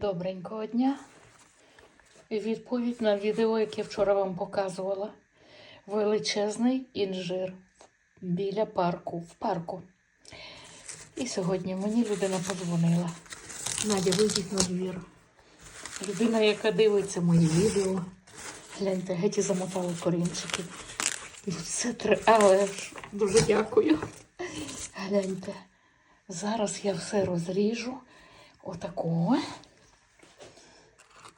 Добренького дня. Відповідь на відео, яке вчора вам показувала. Величезний інжир біля парку, в парку. І сьогодні мені людина подзвонила. Надя, вийдіть на двір. Людина, яка дивиться мої відео. Гляньте, геть і замотали корінчики. І все треба. Але ж дуже дякую. Гляньте. Зараз я все розріжу. Отакого.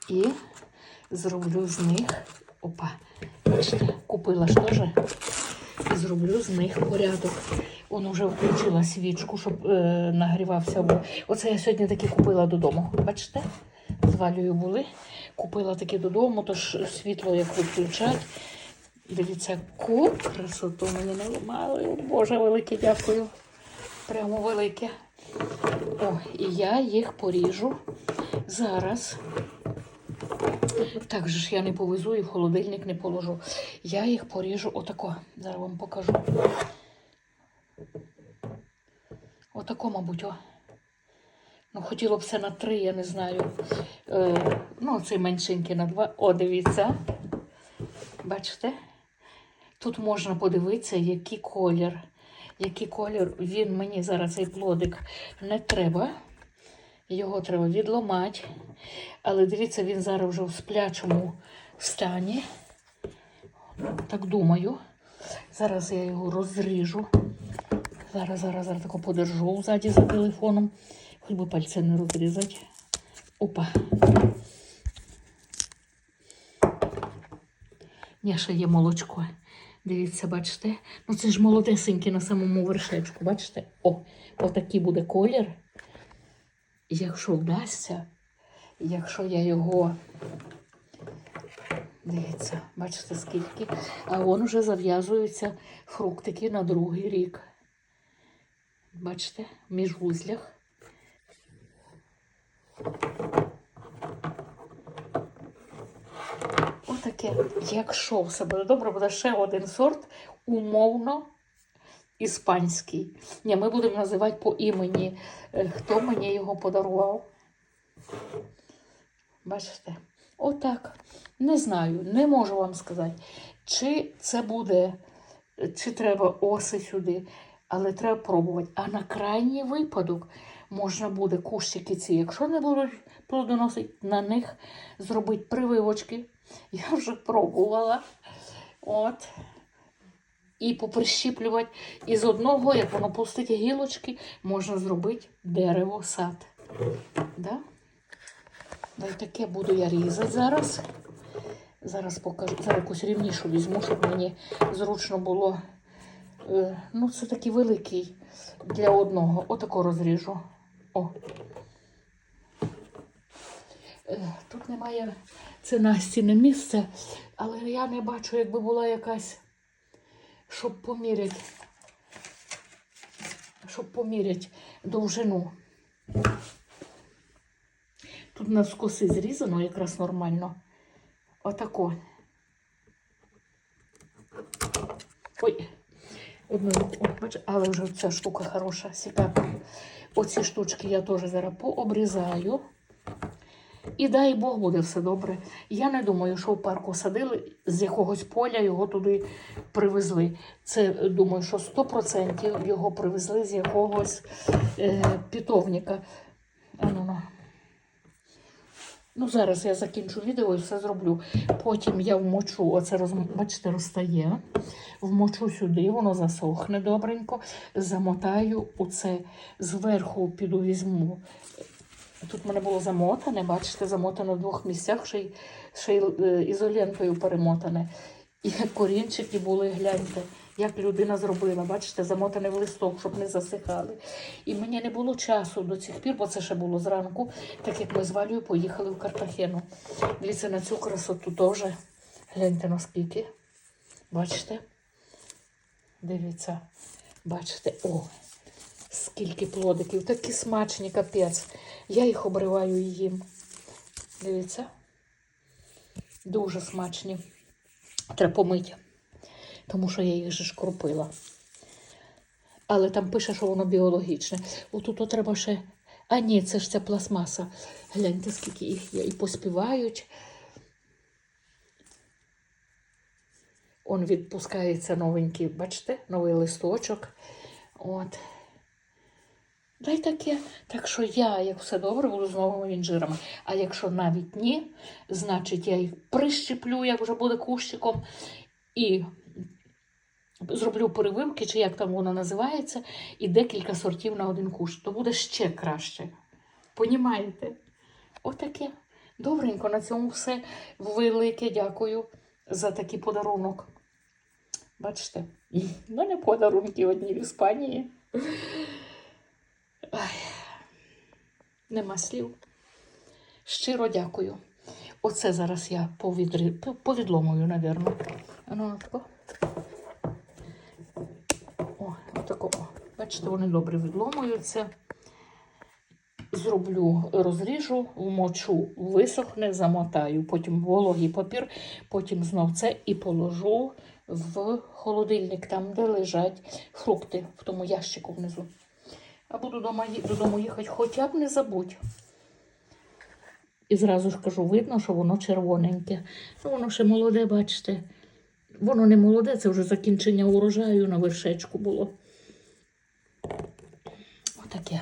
І зроблю з них. Опа, купила ж теж. І зроблю з них порядок. Он вже включила свічку, щоб е, нагрівався. Оце я сьогодні такі купила додому. Бачите? З Валею були. Купила такі додому, тож світло як виключать. Дивіться, яку красоту мені наламали. О, Боже, велике дякую. Прямо велике. О, і я їх поріжу зараз. Так же ж я не повезу і в холодильник не положу. Я їх поріжу отако. Зараз вам покажу. Отако, мабуть, о. Ну, хотіло б все на три, я не знаю. Е, ну, цей меншенький на два. О, дивіться. Бачите? Тут можна подивитися, який колір. Який колір він мені зараз цей плодик не треба. Його треба відломати. Але дивіться, він зараз вже в сплячому стані. Так думаю. Зараз я його розріжу. Зараз, зараз, зараз тако подержу ззаді за телефоном. Хоч би пальці не розрізати. Опа. Ні, ще є молочко. Дивіться, бачите? Ну це ж молодесеньке на самому вершечку, бачите? О, отакий буде колір. Якщо вдасться, якщо я його. Дивіться, бачите скільки. А вон вже зав'язуються фруктики на другий рік. Бачите, в міжвузлях. Отаке. Якщо все буде добре, буде ще один сорт умовно іспанський. Ні, ми будемо називати по імені, е, хто мені його подарував. Бачите? Отак. Не знаю, не можу вам сказати, чи це буде, чи треба оси сюди, але треба пробувати. А на крайній випадок можна буде кущики ці, якщо не будуть плодоносити, на них зробити прививочки. Я вже пробувала. От. І поприщіплювати. І з одного, як воно пустить гілочки, можна зробити дерево сад. Да? Да, таке буду я різати зараз. Зараз покажу. Зараз якусь рівнішу візьму, щоб мені зручно було. Е, Ну, це такий великий для одного. Отако розріжу. О. Е, Тут немає це настіне місце, але я не бачу, якби була якась, щоб поміряти, щоб поміряти довжину. Тут навскоси зрізано якраз нормально. Отако. Ой, одну, бач, але вже ця штука хороша, сіпака. Оці штучки я теж зараз пообрізаю. І дай Бог буде все добре. Я не думаю, що в парку садили з якогось поля його туди привезли. Це думаю, що 100% його привезли з якогось е, питовника. А ну, ну. Зараз я закінчу відео і все зроблю. Потім я вмочу, оце роз, бачите. Вмочу сюди, воно засохне добренько. Замотаю оце зверху піду візьму. Тут в мене було замотане, бачите, замотане в двох місцях, ще й, ще й е, ізолентою перемотане. І корінчики були, гляньте, як людина зробила, бачите, замотане в листок, щоб не засихали. І мені не було часу до цих пір, бо це ще було зранку, так як ми з Валею поїхали в Картахену. Дивіться на цю красоту теж. Гляньте наскільки. Бачите? Дивіться, бачите, о, скільки плодиків, такі смачні, капець. Я їх обриваю і їм. Дивіться. Дуже смачні. Треба помити, тому що я їх же ж крупила. Але там пише, що воно біологічне. Отут от треба ще. А ні, це ж ця пластмаса. Гляньте, скільки їх є. І поспівають. Он відпускається новенький, бачите, новий листочок. От. Дай таке. Так що я, як все добре, буду з новими інжирами. А якщо навіть ні, значить я їх прищеплю, як вже буде кущиком, і зроблю перевивки, чи як там воно називається, і декілька сортів на один кущ. То буде ще краще. Понімаєте? Отаке. Добренько, на цьому все. Велике дякую за такий подарунок. Бачите, в мене подарунки одні в Іспанії. Нема слів. Щиро дякую. Оце зараз я повідрі... повідломую, напевно. Ану, тако. О, отако. Бачите, вони добре відломуються. Зроблю, розріжу, вмочу, висохне, замотаю, потім вологий папір, потім знов це і положу в холодильник, там, де лежать фрукти, в тому ящику внизу. А буду додому їхати, хоча б не забудь. І зразу ж кажу, видно, що воно червоненьке. Ну, воно ще молоде, бачите. Воно не молоде, це вже закінчення урожаю на вершечку було. Отаке.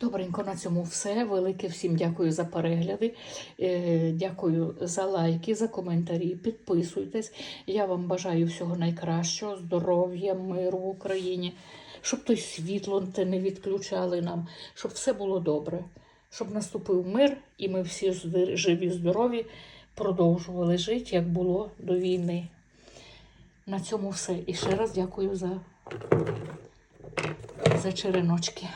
Добренько на цьому все. Велике всім дякую за перегляди. Е, дякую за лайки, за коментарі. Підписуйтесь. Я вам бажаю всього найкращого, здоров'я, миру в Україні, щоб той світло не відключали нам, щоб все було добре, щоб наступив мир, і ми всі живі, здорові, продовжували жити, як було до війни. На цьому все. І ще раз дякую за, за череночки.